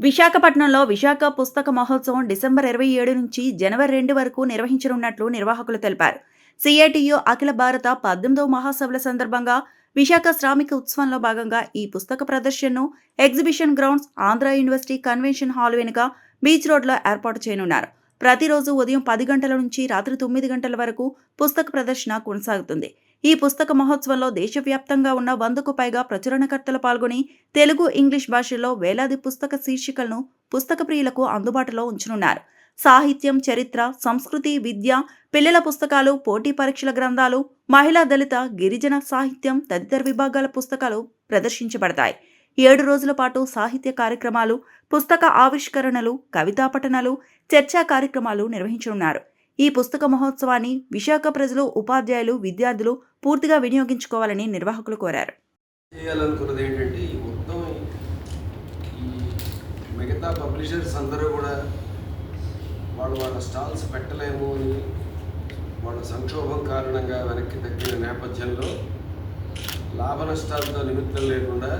విశాఖపట్నంలో విశాఖ పుస్తక మహోత్సవం డిసెంబర్ ఇరవై ఏడు నుంచి జనవరి రెండు వరకు నిర్వహించనున్నట్లు నిర్వాహకులు తెలిపారు. సిఐటియు అఖిల భారత పద్దెనిమిదవ మహాసభల సందర్భంగా విశాఖ శ్రామిక ఉత్సవంలో భాగంగా ఈ పుస్తక ప్రదర్శనను exhibition grounds Andhra university convention hall వెనుక బీచ్ రోడ్లో ఏర్పాటు చేయనున్నారు. ప్రతిరోజు ఉదయం పది గంటల నుంచి రాత్రి తొమ్మిది గంటల వరకు పుస్తక ప్రదర్శన కొనసాగుతుంది. ఈ పుస్తక మహోత్సవంలో దేశవ్యాప్తంగా ఉన్న వందకు పైగా ప్రచురణకర్తలు పాల్గొని తెలుగు ఇంగ్లీష్ భాషల్లో వేలాది పుస్తక శీర్షికలను పుస్తక ప్రియులకు అందుబాటులో ఉంచనున్నారు. సాహిత్యం చరిత్ర సంస్కృతి విద్య పిల్లల పుస్తకాలు పోటీ పరీక్షల గ్రంథాలు మహిళా దళిత గిరిజన సాహిత్యం తదితర విభాగాల పుస్తకాలు ప్రదర్శించబడతాయి. ఏడు రోజుల పాటు సాహిత్య కార్యక్రమాలు పుస్తక ఆవిష్కరణలు కవితా పఠనాలు చర్చా కార్యక్రమాలు నిర్వహించనున్నారు. ఈ పుస్తక మహోత్సవాన్ని విశాఖ ప్రజలు ఉపాధ్యాయులు విద్యార్థులు పూర్తిగా వినియోగించుకోవాలని నిర్వాహకులు కోరారు. చేయాలనుకున్నది ఏంటంటే ఈ మొత్తం ఈ మిగతా పబ్లిషర్స్ అందరూ కూడా వాళ్ళు వాళ్ళ స్టాల్స్ పెట్టలేము అని వాళ్ళ సంక్షోభం కారణంగా వెనక్కి తగ్గిన నేపథ్యంలో లాభ నష్టాలతో నిమిత్తం లేకుండా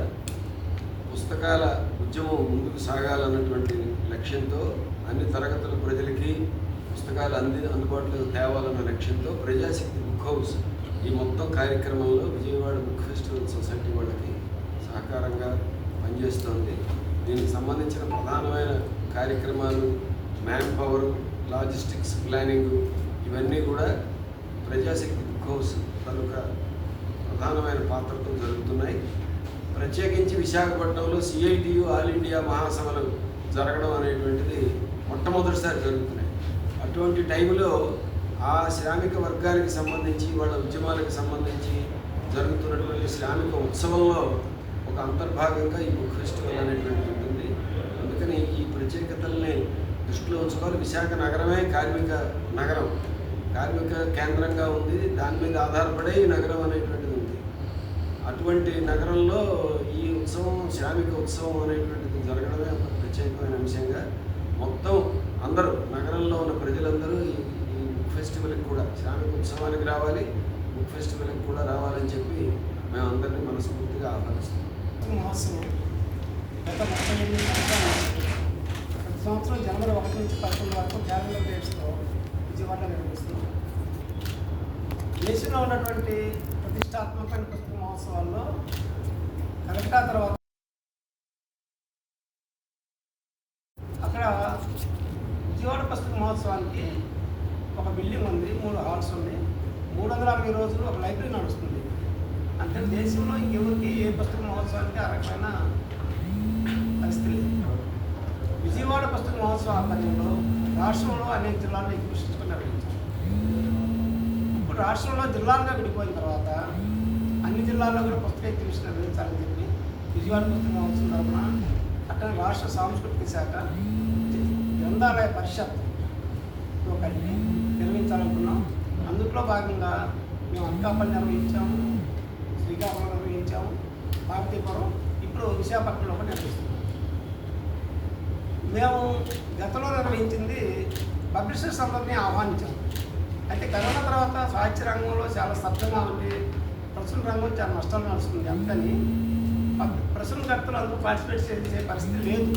పుస్తకాల ఉద్యమం ముందుకు సాగాలన్నటువంటి లక్ష్యంతో అన్ని తరగతుల ప్రజలకి పుస్తకాలు అంది అందుబాటులో తేవాలన్న లక్ష్యంతో ప్రజాశక్తి బుక్ హౌస్ ఈ మొత్తం కార్యక్రమంలో విజయవాడ బుక్ ఫెస్టివల్ సొసైటీ వాళ్ళకి సహకారంగా పనిచేస్తోంది. దీనికి సంబంధించిన ప్రధానమైన కార్యక్రమాలు మ్యాన్ పవర్ లాజిస్టిక్స్ ప్లానింగ్ ఇవన్నీ కూడా ప్రజాశక్తి బుక్ హౌస్ తాలూకా ప్రధానమైన పాత్రతో జరుగుతున్నాయి. ప్రత్యేకించి విశాఖపట్నంలో సిఐటియు ఆల్ ఇండియా మహాసభలు జరగడం అనేటువంటిది మొట్టమొదటిసారి జరుగుతున్నాయి. అటువంటి టైంలో ఆ శ్రామిక వర్గానికి సంబంధించి వాళ్ళ ఉద్యమాలకు సంబంధించి జరుగుతున్నటువంటి శ్రామిక ఉత్సవంలో ఒక అంతర్భాగంగా ఈ బుక్ ఫెస్టివల్ అనేటువంటిది ఉంటుంది. అందుకని ఈ ప్రత్యేకతల్ని దృష్టిలో ఉంచుకోవాలి. విశాఖ నగరమే కార్మిక నగరం. కార్మిక కేంద్రంగా ఉంది. దాని మీద ఆధారపడే ఈ నగరం అనేటువంటిది ఉంది. అటువంటి నగరంలో ఈ ఉత్సవం శ్రామిక ఉత్సవం అనేటువంటిది జరగడమే ఒక ప్రత్యేకమైన అంశంగా మొత్తం అందరూ నగరంలో ఉన్న ప్రజలందరూ ఈ ఈ బుక్ ఫెస్టివల్కి కూడా శ్రామిక ఉత్సవానికి రావాలి బుక్ ఫెస్టివల్కి కూడా రావాలని చెప్పి మేము అందరినీ మనస్ఫూర్తిగా ఆహ్వానిస్తాం మహోత్సవం గత ముప్పై ఎనిమిది ప్రతి సంవత్సరం జనవరి ఒకటి నుంచి పదకొండు వరకు క్యాలెండర్ డేట్స్లో విజయవాడలో నిర్వహిస్తున్నాం. దేశంలో ఉన్నటువంటి ప్రతిష్టాత్మకమైన పుస్తక మహోత్సవాల్లో కలెక్టా తర్వాత అక్కడ విజయవాడ పుస్తక మహోత్సవానికి ఒక బిల్డింగ్ ఉంది మూడు హాల్స్ ఉన్నాయి. మూడు వందల అరవై రోజులు ఒక లైబ్రరీ నడుస్తుంది. అంటే దేశంలో ఎవరికి ఏ పుస్తక మహోత్సవానికి ఆ రకమైన పరిస్థితి లేదు. విజయవాడ పుస్తక మహోత్సవం ఆధ్వర్యంలో రాష్ట్రంలో అనేక జిల్లాల్లో ఎగ్జిబిషన్స్ నిర్వహించారు. ఇప్పుడు రాష్ట్రంలో జిల్లాలుగా విడిపోయిన తర్వాత అన్ని జిల్లాల్లో కూడా పుస్తక ఎగ్జిబిషన్ నిర్వహించాలని చెప్పి విజయవాడ పుస్తక మహోత్సవం తరఫున అక్కడ రాష్ట్ర సాంస్కృతిక శాఖ గ్రంథాలయ పరిషత్తో కలిపి నిర్వహించాలనుకున్నాం అందులో భాగంగా మేము అనకాపల్లి నిర్వహించాము శ్రీకాకుళం నిర్వహించాము భారతీపురం ఇప్పుడు విశాఖపట్నంలో కూడా నిర్వహిస్తున్నాం మేము గతంలో నిర్వహించింది పబ్లిషర్స్ అందరినీ ఆహ్వానించాము అయితే కరోనా తర్వాత సాహిత్య రంగంలో చాలా స్తబ్దంగా ఉంది ప్రచురణ రంగం చాలా నష్టాలు నడుస్తుంది అందుకని పబ్- ప్రచురణకర్తలు అందరూ పార్టిసిపేట్ చేసే పరిస్థితి లేదు.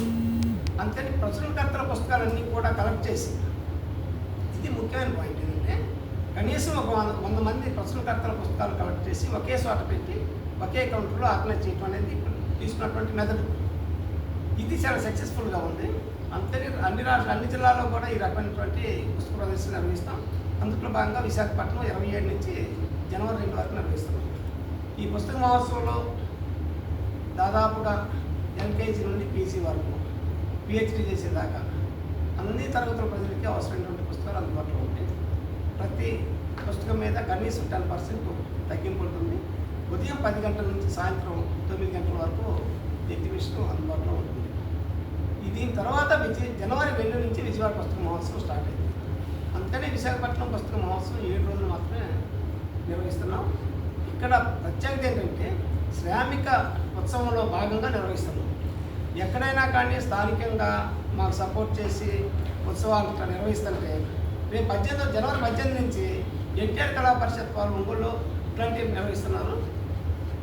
అందుకని ప్రచురణకర్తల పుస్తకాలన్నీ కూడా కలెక్ట్ చేసి ఇది ముఖ్యమైన పాయింట్ ఏంటంటే కనీసం ఒక వంద వంద మంది ప్రశ్నకర్తల పుస్తకాలు కలెక్ట్ చేసి ఒకే చోట పెట్టి ఒకే కౌంటర్లో ఆర్గనైజ్ చేయడం అనేది తీసుకున్నటువంటి మెథడ్ ఇది చాలా సక్సెస్ఫుల్గా ఉంది. అంతే అన్ని రాష్ట్ర అన్ని జిల్లాల్లో కూడా ఈ రకమైనటువంటి పుస్తక ప్రదర్శన నిర్వహిస్తాం. అందులో భాగంగా విశాఖపట్నం ఇరవై ఏడు నుంచి జనవరి రెండు వరకు నిర్వహిస్తున్నాం ఈ పుస్తక మహోత్సవంలో దాదాపుగా ఎల్కేజీ నుండి పీజీ వరకు పిహెచ్డీ చేసేదాకా అన్ని తరగతుల ప్రజలకి అవసరమైనటువంటి పుస్తకాలు అందుబాటులో ఉంటాయి. ప్రతి పుస్తకం మీద కనీసం టెన్ పర్సెంట్ తగ్గింపు ఉంటుంది. ఉదయం పది గంటల నుంచి సాయంత్రం తొమ్మిది గంటల వరకు ఎగ్జిబిషన్ అందుబాటులో ఉంటుంది. ఈ దీని తర్వాత విజయ జనవరి రెండు నుంచి విజయవాడ పుస్తక మహోత్సవం స్టార్ట్ అయింది. అందుకనే విశాఖపట్నం పుస్తక మహోత్సవం ఏడు రోజులు మాత్రమే నిర్వహిస్తున్నాం. ఇక్కడ ప్రత్యేకత ఏంటంటే శ్రామిక ఉత్సవంలో భాగంగా నిర్వహిస్తున్నాం. ఎక్కడైనా కానీ స్థానికంగా మాకు సపోర్ట్ చేసి ఉత్సవాలు ఇక్కడ నిర్వహిస్తుంటే రేపు పద్దెనిమిది జనవరి పద్దెనిమిది నుంచి ఎన్టీఆర్ కళా పరిషత్ వారు ఒంగోలు ఇట్లాంటివి నిర్వహిస్తున్నారు.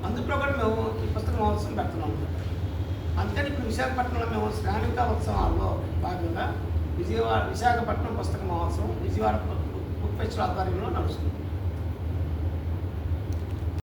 అందులో కూడా మేము ఈ పుస్తక మహోత్సవం పెడుతున్నాం. అందుకని ఇప్పుడు విశాఖపట్నంలో మేము శ్రామిక ఉత్సవాల్లో భాగంగా విజయవాడ విశాఖపట్నం పుస్తక మహోత్సవం విజయవాడ బుక్ ఫెస్టివల్ ఆధ్వర్యంలో నడుస్తుంది.